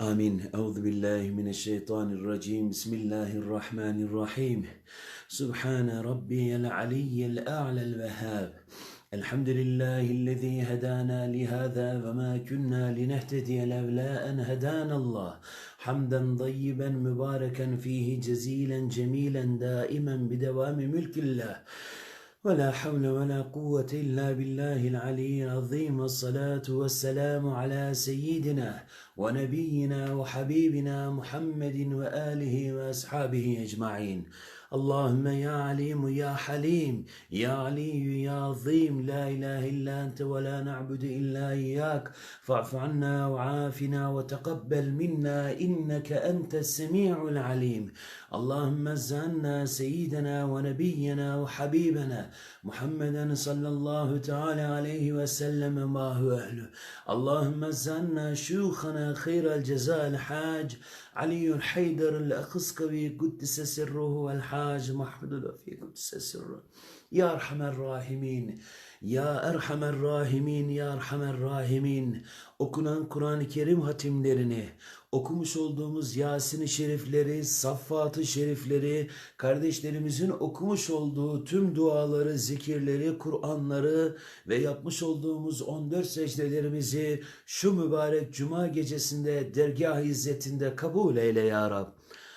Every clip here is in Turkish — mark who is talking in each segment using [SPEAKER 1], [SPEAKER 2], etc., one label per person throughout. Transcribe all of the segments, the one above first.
[SPEAKER 1] آمين. أعوذ بالله من الشيطان الرجيم. بسم الله الرحمن الرحيم. سبحان ربي العلي الأعلى الوهاب. الحمد لله الذي هدانا لهذا وما كنا لنهتدي لولا أن هدانا الله. حمدا طيبا مباركا فيه جزيلا جميلا دائما بدوام ملك الله. ولا حول ولا قوة إلا بالله العلي العظيم. والصلاة والسلام على سيدنا ونبينا وحبيبنا محمد وآله وأصحابه أجمعين. اللهم يا عليم يا حليم يا علي يا عظيم لا إله إلا أنت ولا نعبد إلا إياك. فاعف عنا وعافنا وتقبل منا إنك أنت السميع العليم. اللهم زعنا سيدنا ونبينا وحبيبنا محمدا صلى الله تعالى عليه وسلم ما هو أهله. اللهم زعنا شيوخنا خير الجزاء الحاج علي الحيدر الأخسكوي قدس سره والحاج محمد الوفي قدس سره يا أرحم الراحمين Ya Erhamer Rahimin, Ya Erhamer Rahimin. Okunan Kur'an-ı Kerim hatimlerini, okumuş olduğumuz Yasin-i Şerifleri, Saffat-ı Şerifleri, kardeşlerimizin okumuş olduğu tüm duaları, zikirleri, Kur'anları ve yapmış olduğumuz 14 secdelerimizi şu mübarek Cuma gecesinde dergah izzetinde kabul eyle ya Rab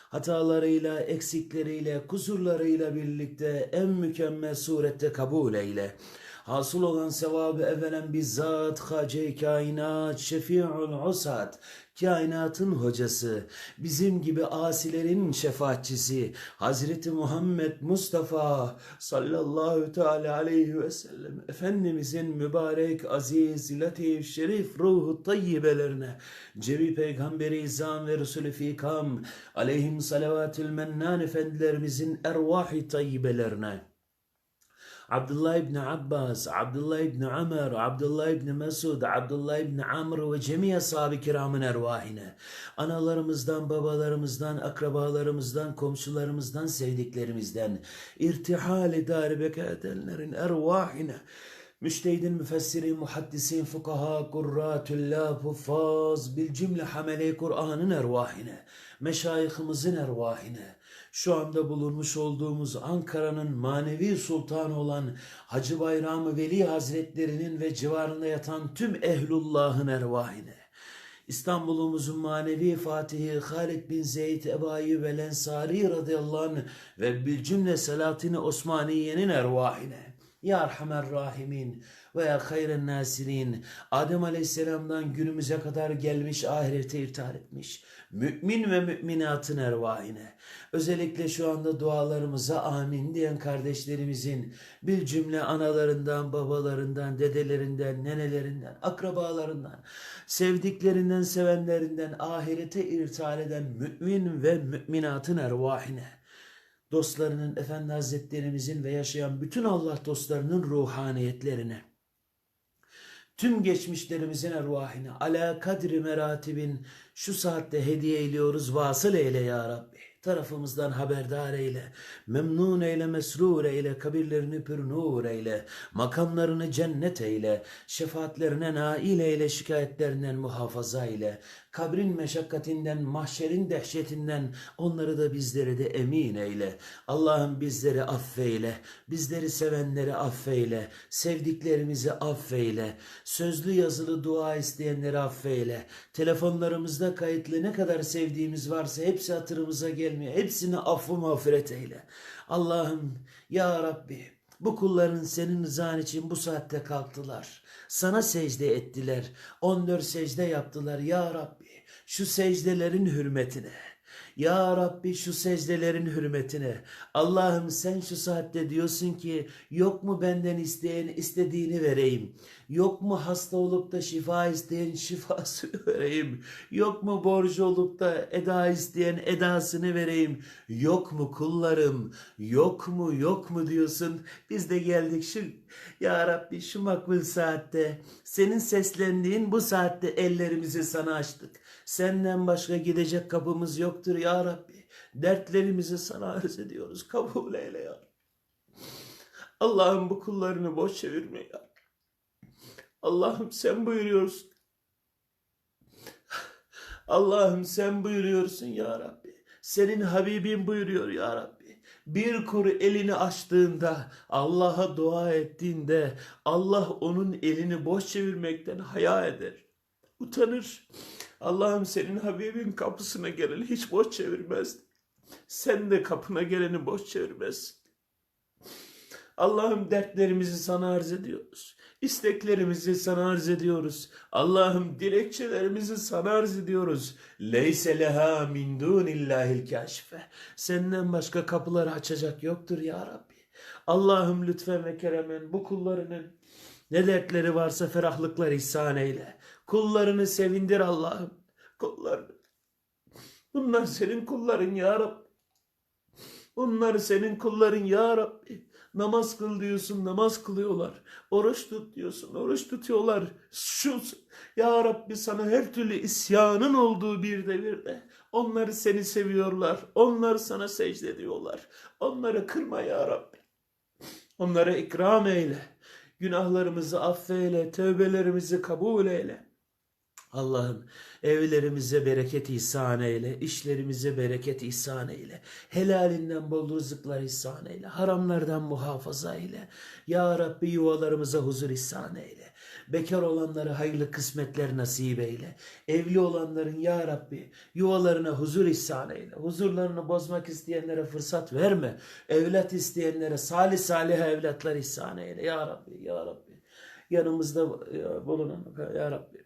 [SPEAKER 1] hatalarıyla, eksikleriyle, kusurlarıyla birlikte en mükemmel surette kabul eyle. Hasıl olan sevabı evvelen bizzat Hace kainat, şefi'ul usat, kainatın hocası, bizim gibi asilerin şefaatçisi, Hazreti Muhammed Mustafa sallallahu teala aleyhi ve sellem Efendimizin mübarek, aziz, latif, şerif ruhu tayyibelerine, Cebi Peygamberi İzam ve Resulü Fikam aleyhim salavatül mennan efendilerimizin ervahi tayyibelerine, Abdullah ibn Abbas, Abdullah ibn Ömer, Abdullah ibn Mesud, Abdullah ibn Amr ve cemi ashab-ı kiramın ervahine, analarımızdan, babalarımızdan, akrabalarımızdan, komşularımızdan, sevdiklerimizden, irtihal-i dar beka edenlerin ervahine, Müştehidin, müfessirin, muhaddisin, fukaha, kurratullah, huffaz, bil cümle hamele Kur'an'ın ervahine, meşayihimizin ervahine, şu anda bulunmuş olduğumuz Ankara'nın manevi sultanı olan Hacı Bayram Veli Hazretlerinin ve civarında yatan tüm ehlullahın ervahine, İstanbul'umuzun manevi fatihi Halid bin Zeyd Ebayi ve Lensari radıyallahu anh ve bil cümle Selatini Osmaniye'nin ervahine, Ya Rahimin ve Hayren Nasirin, Adem Aleyhisselam'dan günümüze kadar gelmiş ahirete irtihar etmiş, mümin ve müminatın ervahine, özellikle şu anda dualarımıza amin diyen kardeşlerimizin bir cümle analarından, babalarından, dedelerinden, nenelerinden, akrabalarından, sevdiklerinden, sevenlerinden, ahirete irtihar eden mümin ve müminatın ervahine, dostlarının, Efendi Hazretlerimizin ve yaşayan bütün Allah dostlarının ruhaniyetlerine, tüm geçmişlerimizin ervahine, ala kadri meratibin şu saatte hediye ediyoruz, vasıl eyle ya Rabbi. Tarafımızdan haberdar eyle, memnun eyle, mesrur eyle, kabirlerini pür nur eyle, makamlarını cennet eyle, şefaatlerine nail eyle, şikayetlerinden muhafaza eyle, kabrin meşakkatinden, mahşerin dehşetinden onları da bizleri de emin eyle. Allah'ım bizleri affeyle, bizleri sevenleri affeyle, sevdiklerimizi affeyle, sözlü yazılı dua isteyenleri affeyle, telefonlarımızda kayıtlı ne kadar sevdiğimiz varsa hepsi hatırımıza gelmiyor. Hepsini affı mağfiret eyle. Allah'ım ya Rabbi bu kulların senin rızan için bu saatte kalktılar. Sana secde ettiler. 14 secde yaptılar ya Rabbi. Şu secdelerin hürmetine. Ya Rabbi şu secdelerin hürmetine. Allah'ım sen şu saatte diyorsun ki yok mu benden isteyen istediğini vereyim. Yok mu hasta olup da şifa isteyen şifasını vereyim. Yok mu borcu olup da eda isteyen edasını vereyim. Yok mu kullarım? Yok mu yok mu diyorsun. Biz de geldik şu ya Rabbi şu makbul saatte senin seslendiğin bu saatte ellerimizi sana açtık. Senden başka gidecek kapımız yoktur ya Rabbi. Dertlerimizi sana arz ediyoruz. Kabul eyle ya. Allah'ım bu kullarını boş çevirme ya. Allah'ım sen buyuruyorsun. Allah'ım sen buyuruyorsun ya Rabbi. Senin Habibin buyuruyor ya Rabbi. Bir kuru elini açtığında, Allah'a dua ettiğinde Allah onun elini boş çevirmekten haya eder. Utanır. Allah'ım senin Habibin kapısına geleni hiç boş çevirmez. Sen de kapına geleni boş çevirmezsin. Allah'ım dertlerimizi sana arz ediyoruz. İsteklerimizi sana arz ediyoruz. Allah'ım dilekçelerimizi sana arz ediyoruz. Leyse leha min dunillahil kâşife. Senden başka kapıları açacak yoktur ya Rabbi. Allah'ım lütfen ve keremen bu kullarının ne dertleri varsa ferahlıklar ihsan eyle. Kullarını sevindir Allah'ım. Kullarını. Bunlar senin kulların ya Rabbi. Bunlar senin kulların ya Rabbi. Namaz kıl diyorsun, namaz kılıyorlar. Oruç tut diyorsun, oruç tutuyorlar. Şu ya Rabbi sana her türlü isyanın olduğu bir devirde onları seni seviyorlar. Onlar sana secde ediyorlar. Onları kırma ya Rabbi. Onlara ikram eyle. Günahlarımızı affeyle, tövbelerimizi kabul eyle. Allah'ım evlerimize bereket ihsan eyle, işlerimize bereket ihsan eyle, helalinden bol rızıklar ihsan eyle, haramlardan muhafaza eyle. Ya Rabbi yuvalarımıza huzur ihsan eyle. Bekar olanlara hayırlı kısmetler nasip eyle. Evli olanların ya Rabbi yuvalarına huzur ihsan eyle. Huzurlarını bozmak isteyenlere fırsat verme. Evlat isteyenlere salih salih evlatlar ihsan eyle. Ya Rabbi, Ya Rabbi. Yanımızda ya, bulunan Ya Rabbi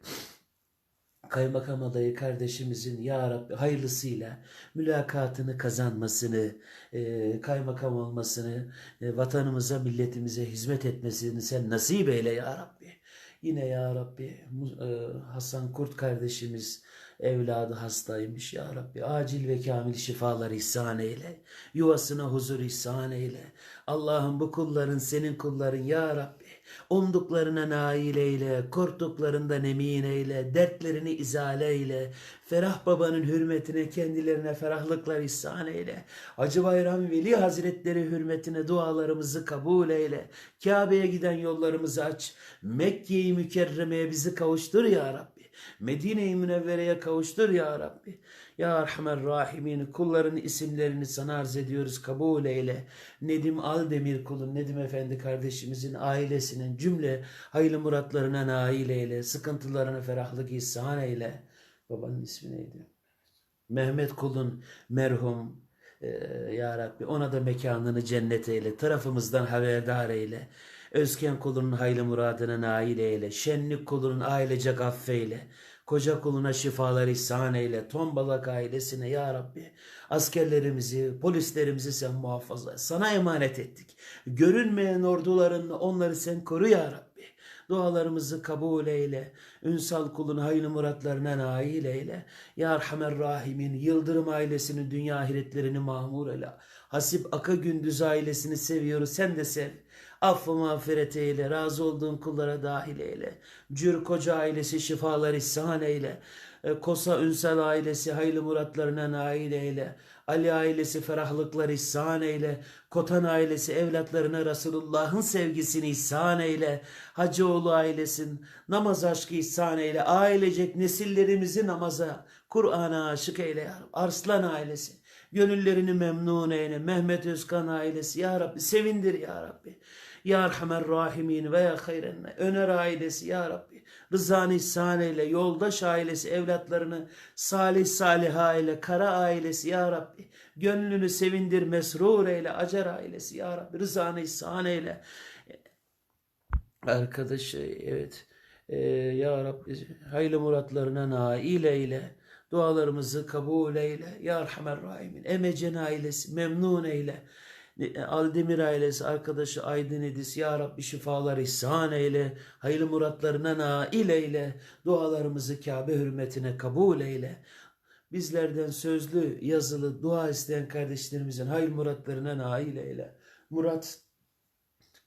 [SPEAKER 1] kaymakam adayı kardeşimizin ya Rabbi hayırlısıyla mülakatını kazanmasını, e, kaymakam olmasını, e, vatanımıza, milletimize hizmet etmesini sen nasip eyle ya Rabbi. Yine ya Rabbi e, Hasan Kurt kardeşimiz evladı hastaymış ya Rabbi. Acil ve kamil şifalar ihsan eyle. Yuvasına huzur ihsan eyle. Allah'ım bu kulların senin kulların ya Rabbi. Umduklarına nail eyle, korktuklarından emin eyle, dertlerini izale eyle. Ferah babanın hürmetine kendilerine ferahlıklar ihsan eyle. Hacı Bayram Veli Hazretleri hürmetine dualarımızı kabul eyle. Kabe'ye giden yollarımızı aç. Mekke'yi mükerremeye bizi kavuştur ya Rabbi. Medine-i Münevvere'ye kavuştur ya Rabbi. Ya Erhamer Rahimin kulların isimlerini sana arz ediyoruz kabul eyle. Nedim Aldemir kulun Nedim Efendi kardeşimizin ailesinin cümle hayırlı muratlarına nail eyle. Sıkıntılarına ferahlık ihsan eyle. Babanın ismi neydi? Mehmet kulun merhum e, ya Rabbi ona da mekanını cennet eyle. Tarafımızdan haberdar eyle. Özken kulunun hayırlı muradına nail eyle. Şenlik kulunun ailecek affeyle. Koca kuluna şifalar ihsan eyle. Tombalak ailesine ya Rabbi. Askerlerimizi, polislerimizi sen muhafaza. Sana emanet ettik. Görünmeyen ordularınla onları sen koru ya Rabbi. Dualarımızı kabul eyle. Ünsal kulun hayırlı muratlarına nail eyle. Ya Erhamer Rahimin Yıldırım ailesinin dünya ahiretlerini mahmur eyle. Hasip Aka Gündüz ailesini seviyoruz. Sen de sev. Affı mağfiret eyle. Razı olduğun kullara dahil eyle. Cür Koca ailesi şifalar ihsan eyle. E, Kosa Ünsal ailesi hayırlı muratlarına nail eyle. Ali ailesi ferahlıklar ihsan eyle. Kotan ailesi evlatlarına Resulullah'ın sevgisini ihsan eyle. Hacıoğlu ailesin namaz aşkı ihsan eyle. Ailecek nesillerimizi namaza, Kur'an'a aşık eyle. Arslan ailesi. Gönüllerini memnun eyle. Mehmet Özkan ailesi. Ya Rabbi sevindir ya Rabbi. Ya Erhamer Rahimin ve ya hayrenle. Öner ailesi ya Rabbi. Rızanı ihsan eyle. Yoldaş ailesi evlatlarını salih salih aile. Kara ailesi ya Rabbi. Gönlünü sevindir mesrur eyle. Acar ailesi ya Rabbi. Rızanı ihsan eyle. Arkadaşı evet. Ee, ya Rabbi hayırlı muratlarına nail eyle. Dualarımızı kabul eyle. Ya Erhamer Rahimin. Emecen ailesi memnun eyle. Aldemir ailesi arkadaşı Aydın Edis Ya Rabbi şifalar ihsan eyle. Hayırlı muratlarına nail eyle. Dualarımızı Kabe hürmetine kabul eyle. Bizlerden sözlü, yazılı, dua isteyen kardeşlerimizin hayırlı muratlarına nail eyle. Murat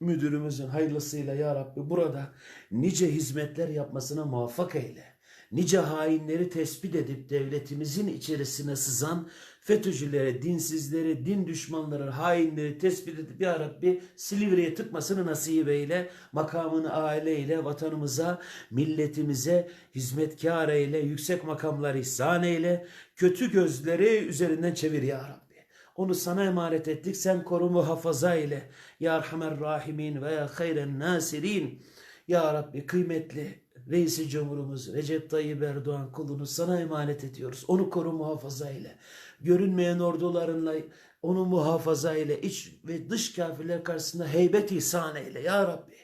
[SPEAKER 1] müdürümüzün hayırlısıyla ya Rabbi burada nice hizmetler yapmasına muvaffak eyle. Nice hainleri tespit edip devletimizin içerisine sızan FETÖ'cülere, dinsizleri, din düşmanları, hainleri tespit edip Ya Rabbi Silivri'ye tıkmasını nasip eyle, makamını aileyle, vatanımıza, milletimize hizmetkar eyle, yüksek makamlar ihsan eyle, kötü gözleri üzerinden çevir Ya Rabbi. Onu sana emanet ettik. Sen koru muhafaza ile. Ya Erhamer Rahimin ve ya hayren nasirin. Ya Rabbi kıymetli Reisi Cumhurumuz Recep Tayyip Erdoğan kulunu sana emanet ediyoruz. Onu koru muhafaza ile. Görünmeyen ordularınla onu muhafaza ile. iç ve dış kafirler karşısında heybet ihsan eyle. Ya Rabbi.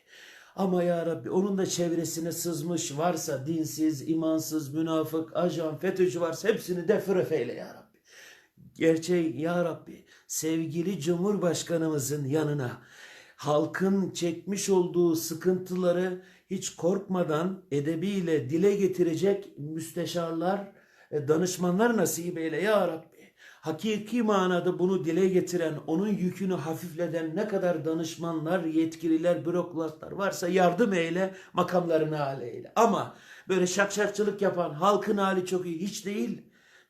[SPEAKER 1] Ama ya Rabbi onun da çevresine sızmış varsa dinsiz, imansız, münafık, ajan, FETÖ'cü varsa hepsini defref eyle ya Rabbi. Gerçeği ya Rabbi sevgili Cumhurbaşkanımızın yanına halkın çekmiş olduğu sıkıntıları hiç korkmadan edebiyle dile getirecek müsteşarlar, e, danışmanlar nasip eyle ya Rabbi. Hakiki manada bunu dile getiren, onun yükünü hafifleden ne kadar danışmanlar, yetkililer, bürokratlar varsa yardım eyle, makamlarını hale eyle. Ama böyle şakşakçılık yapan, halkın hali çok iyi, hiç değil.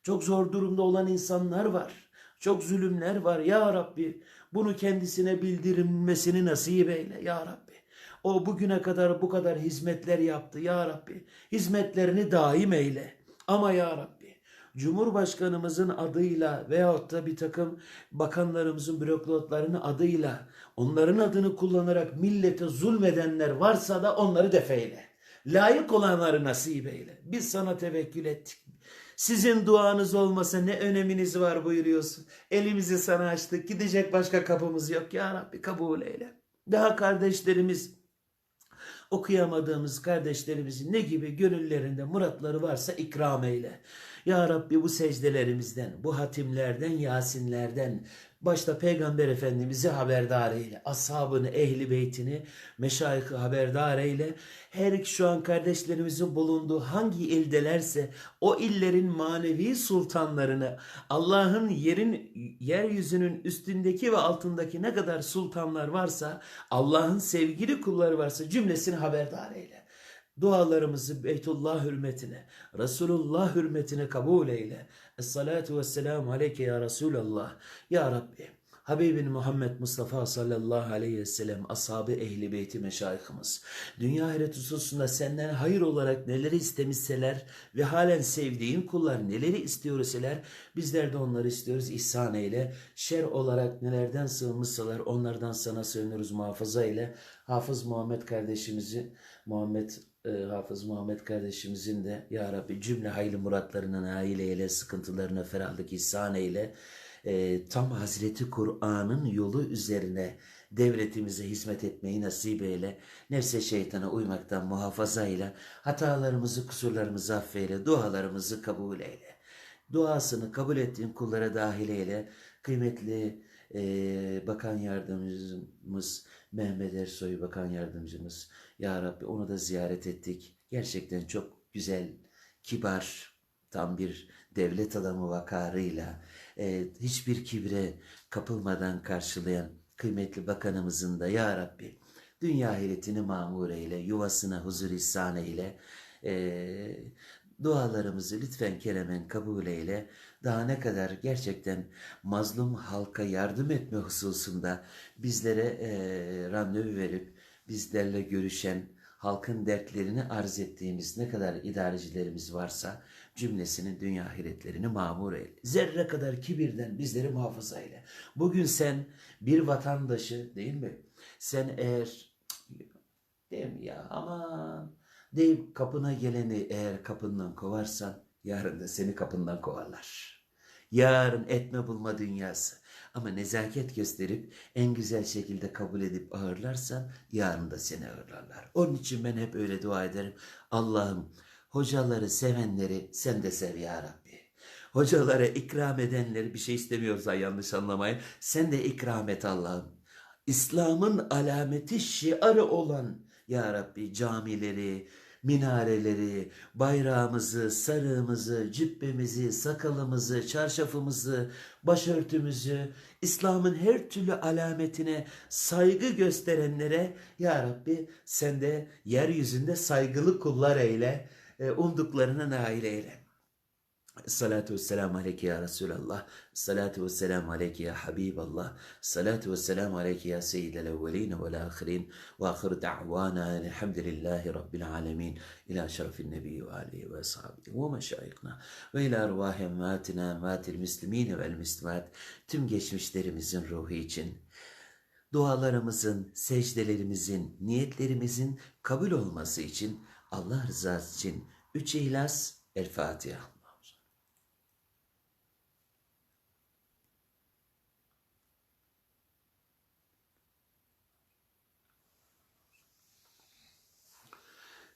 [SPEAKER 1] Çok zor durumda olan insanlar var. Çok zulümler var ya Rabbi. Bunu kendisine bildirilmesini nasip eyle ya Rabbi. O bugüne kadar bu kadar hizmetler yaptı ya Rabbi. Hizmetlerini daim eyle. Ama ya Rabbi Cumhurbaşkanımızın adıyla veyahut da bir takım bakanlarımızın bürokratlarının adıyla onların adını kullanarak millete zulmedenler varsa da onları defeyle. Layık olanları nasip eyle. Biz sana tevekkül ettik. Sizin duanız olmasa ne öneminiz var buyuruyorsun. Elimizi sana açtık. Gidecek başka kapımız yok. Ya Rabbi kabul eyle. Daha kardeşlerimiz okuyamadığımız kardeşlerimizin ne gibi gönüllerinde muratları varsa ikram eyle. Ya Rabbi bu secdelerimizden, bu hatimlerden, yasinlerden, başta Peygamber Efendimiz'i haberdar eyle. Ashabını, ehli beytini, meşayihı haberdar eyle. Her şu an kardeşlerimizin bulunduğu hangi ildelerse o illerin manevi sultanlarını Allah'ın yerin yeryüzünün üstündeki ve altındaki ne kadar sultanlar varsa Allah'ın sevgili kulları varsa cümlesini haberdar eyle. Dualarımızı Beytullah hürmetine, Resulullah hürmetine kabul eyle. Esselatu vesselamu aleyke ya Resulallah. Ya Rabbi, Habibin Muhammed Mustafa sallallahu aleyhi ve sellem, ashabı ehli beyti meşayihimiz, dünya ahiret hususunda senden hayır olarak neleri istemişseler ve halen sevdiğin kullar neleri istiyor iseler, bizler de onları istiyoruz ihsan eyle. Şer olarak nelerden sığınmışsalar onlardan sana sığınıyoruz muhafaza ile. Hafız Muhammed kardeşimizi, Muhammed e, Hafız Muhammed kardeşimizin de Ya Rabbi cümle hayırlı muratlarına nail eyle, sıkıntılarına ferahlık ihsan eyle. E, tam Hazreti Kur'an'ın yolu üzerine devletimize hizmet etmeyi nasip eyle. Nefse şeytana uymaktan muhafaza eyle. Hatalarımızı, kusurlarımızı affeyle. Dualarımızı kabul eyle. Duasını kabul ettiğin kullara dahil eyle. Kıymetli e, Bakan Yardımcımız Mehmet Ersoy Bakan Yardımcımız Ya Rabbi onu da ziyaret ettik. Gerçekten çok güzel, kibar, tam bir devlet adamı vakarıyla e, hiçbir kibre kapılmadan karşılayan kıymetli bakanımızın da Ya Rabbi dünya ahiretini mamur eyle, yuvasına huzur ihsan eyle, e, dualarımızı lütfen keremen kabul eyle. Daha ne kadar gerçekten mazlum halka yardım etme hususunda bizlere e, randevu verip bizlerle görüşen, halkın dertlerini arz ettiğimiz ne kadar idarecilerimiz varsa cümlesinin dünya ahiretlerini mamur eyle. Zerre kadar kibirden bizleri muhafaza eyle. Bugün sen bir vatandaşı değil mi? Sen eğer değil mi ya aman deyip kapına geleni eğer kapından kovarsan yarın da seni kapından kovarlar. Yarın etme bulma dünyası. Ama nezaket gösterip en güzel şekilde kabul edip ağırlarsan yarın da seni ağırlarlar. Onun için ben hep öyle dua ederim. Allah'ım hocaları sevenleri sen de sev ya Rabbi. Hocalara ikram edenleri bir şey istemiyorsa yanlış anlamayın. Sen de ikram et Allah'ım. İslam'ın alameti şiarı olan ya Rabbi camileri, minareleri, bayrağımızı, sarığımızı, cübbemizi, sakalımızı, çarşafımızı, başörtümüzü, İslam'ın her türlü alametine saygı gösterenlere Ya Rabbi sen de yeryüzünde saygılı kullar eyle. e, umduklarına nail eyle. Salatu vesselamu aleyke ya Resulallah. Salatu vesselamu aleyke ya Habiballah. Salatu vesselamu aleyke ya Seyyidel evveline vel ahirin. Ve ahir da'vana elhamdülillahi rabbil alemin. İlâ şerefin nebiyyi ve aleyhi ve ashabihi ve meşayikna. Ve ilâ arvâhi emmâtina emmâtil müslimine vel müslimat. Tüm geçmişlerimizin ruhu için dualarımızın, secdelerimizin, niyetlerimizin kabul olması için Allah rızası için üç ihlas El Fatiha.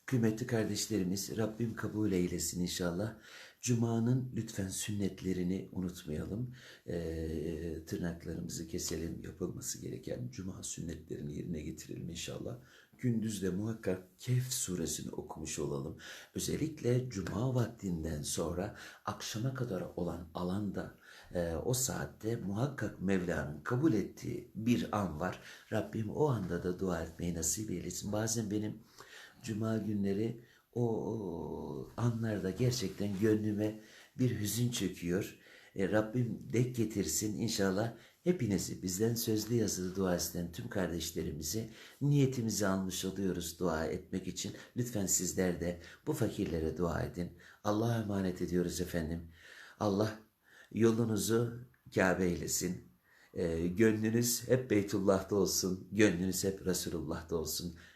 [SPEAKER 1] Kıymetli kardeşlerimiz Rabbim kabul eylesin inşallah. Cuma'nın lütfen sünnetlerini unutmayalım. Ee, tırnaklarımızı keselim. Yapılması gereken Cuma sünnetlerini yerine getirelim inşallah. Gündüz de muhakkak Kehf suresini okumuş olalım. Özellikle Cuma vaktinden sonra akşama kadar olan alanda e, o saatte muhakkak Mevla'nın kabul ettiği bir an var. Rabbim o anda da dua etmeyi nasip eylesin. Bazen benim Cuma günleri o anlarda gerçekten gönlüme bir hüzün çöküyor. E, Rabbim dek getirsin inşallah hepinizi bizden sözlü yazılı dua isteyen tüm kardeşlerimizi niyetimizi almış oluyoruz dua etmek için. Lütfen sizler de bu fakirlere dua edin. Allah'a emanet ediyoruz efendim. Allah yolunuzu Kabe eylesin. E, gönlünüz hep Beytullah'ta olsun. Gönlünüz hep Resulullah'ta olsun.